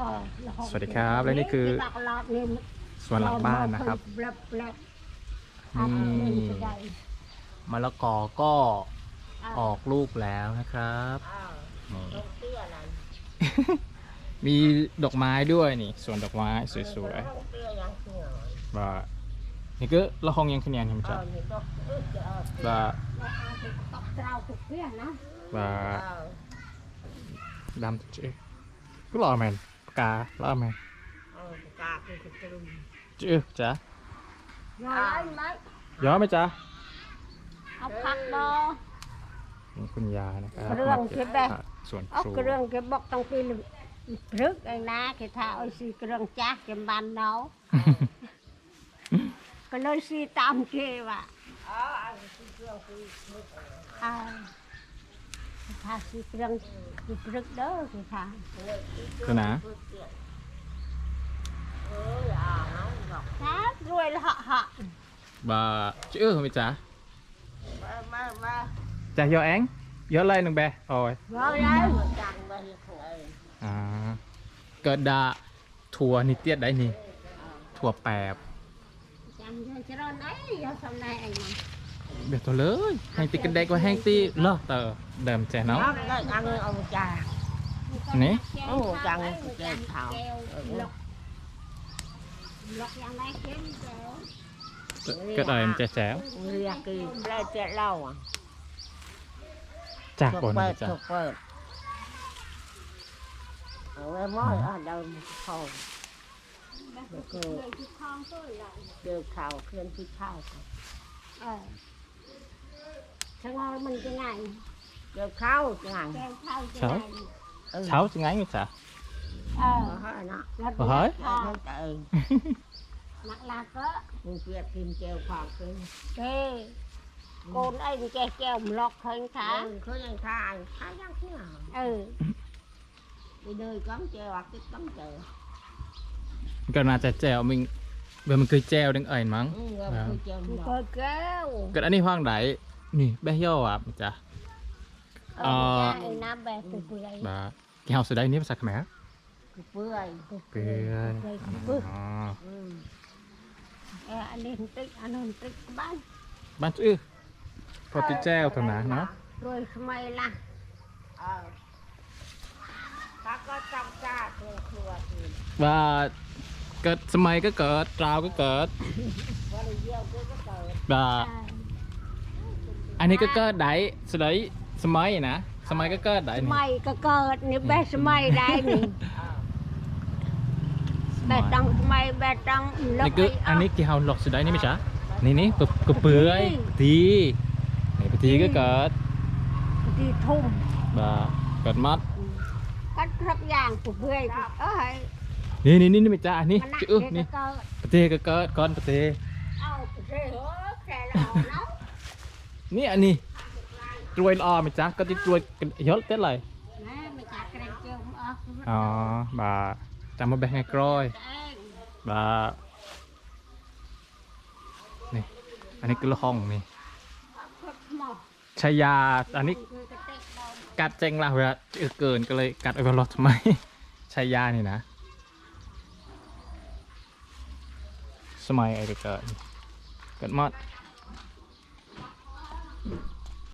เออแล้วสวัสดีครับ และนี่คือที่บักลอดนี่สวนหลังบ้านนะครับแปลบแปลบนี่อันนี้จะได้มะละกอก็าออกลูกแล้วนะครับอ้าวนี่ดอกเตี้ยอะไรมีดอกไม้ด้วยนี่สวนดอกไม้สวยดอกเตี้ยยังสวยๆว่านี่ก็ละห้องยังคะแนนเห็นเอจ้ะอนี่ดอกเอ้ยจะเอา ว่าแล้วเอาไปตอกเตราตุกเตี้ยนะว่าเออดำจื้อก็รอแมนปากการอแมนเออกาคือตรึมจื้อจ้ะย้อยไหมย้อนไหมจ๊ะเอาผักบอนี่คุณยายนะครับเครื่องเก็บได้ ผักสวนเอาครูเครื่องเก็บบอกต้องปีนพรึกไอ้นะแกถ้าเอาสีเครื่องจักรเก็บบันเนาะก็เลยสีตามเกว่ะอ่าถ้าสีเครื่อง สีพรึกเด้อคือค่ะคือนะครับรวยละเหาะว่าจื้อไหมจ๊ะมามามาจ้ะยอแองยออะไรหนึ่งแบโอ้ยรวยเลยจังไปของเองอ่าเกิดดาถั่วนี่เตี้ยได้นี่ถั่วแปบจังจะรอไหนเอาสำนักไอ้มัน เดี๋ยวตัวเลยแห้งตีกันเด็กว่าแห้งตีเลอะเตอเดิมแจเนาะ đó cái ăn ông trà Nè. Ồ, chằng chè thảo. lọc lọc ra mấy kiếm chéo เกิดอะไรมันจะแจ๋ว lia kỳ ra chè lâu à จาก thuộc บน bớt จ้ะ thuộc bớt ở đây mối ở đâu một phòng được thảo khuyên khi thảo ờ sao ngon mình cái này được thảo cái này được thảo cái Thảo? này ừ เช้าจะไงไหมจ๊ะ ờ hỏi nó Ờ, hỏi? nó tự nặng là có mình việc tìm treo khoảng cái kê con anh che treo một lọt hơn thả ừ khơi anh thả anh thả răng thế nào ừ đi nơi cắm treo hoặc cái cắm treo ก็น่าจะแจ๋วมึงเบอร์มันคือแจ๋วดังเอ่ยมั้ง ừ Dạ. rồi khơi treo một lọt kéo เกิดอันนี้ห้องไห นนี่แบะย่ออะจ้ะ ờ Ờ. cha ơi nam bè từ bưởi บากี่เฮาสุดได้นี่ภาษาเขมร từ bưởi เปื่อย bưởi อ๋ bưởi อ ừ Ờ, anh đi tích anh đi tích bán บ้านจื้อพอติแจ๋วตัวนะเนาะ rồi mày là ờ ta có trong cha thừa thừa thì ว่าเกิดสมัยก็เกิดราวก็เกิด có đi gieo cái cái tờ ว่า อันนี้ก็เกิดได้สมัยสมัยนะสมัยก็เกิดได้นี่ mày có cờ ni bé mày đây nè bé trăng mày bé trăng นี่คืออันนี้กี่เฮาหลอกสุดได้นี่ไหมจ๊ะนี่นี่กระกระเปื่อยทีนี่ปทีก็เกิด đi thùng บ่าเกิดมัด cắt rất vàng của người ơi นี่นี่นี่นี่ไหมจ๊ะอันนี้ mà nặng จื้อ cái นี่ cờ ปทีก็เกิดก่อนปที ao của người hứa kẻ là nó นี่ อันนี้ตรวยละออไหมจ๊ะก็ที่ตรวยกันยศเต้นเลย nè mày chặt cái này chưa ờ อ๋อบ่าจำมาแบ่งให้กรอย cái บ่านี่ อันนี้คือละห้องนี่ phật mỏ ชายา อันนี้ người cái tết đâu กัดเจงละเวลาเออเกินก็เลยกัดเอาไปรถทำไม ชายานี่นะ สมัยไอ้เด็กเกิดเกิดมอด Hmm.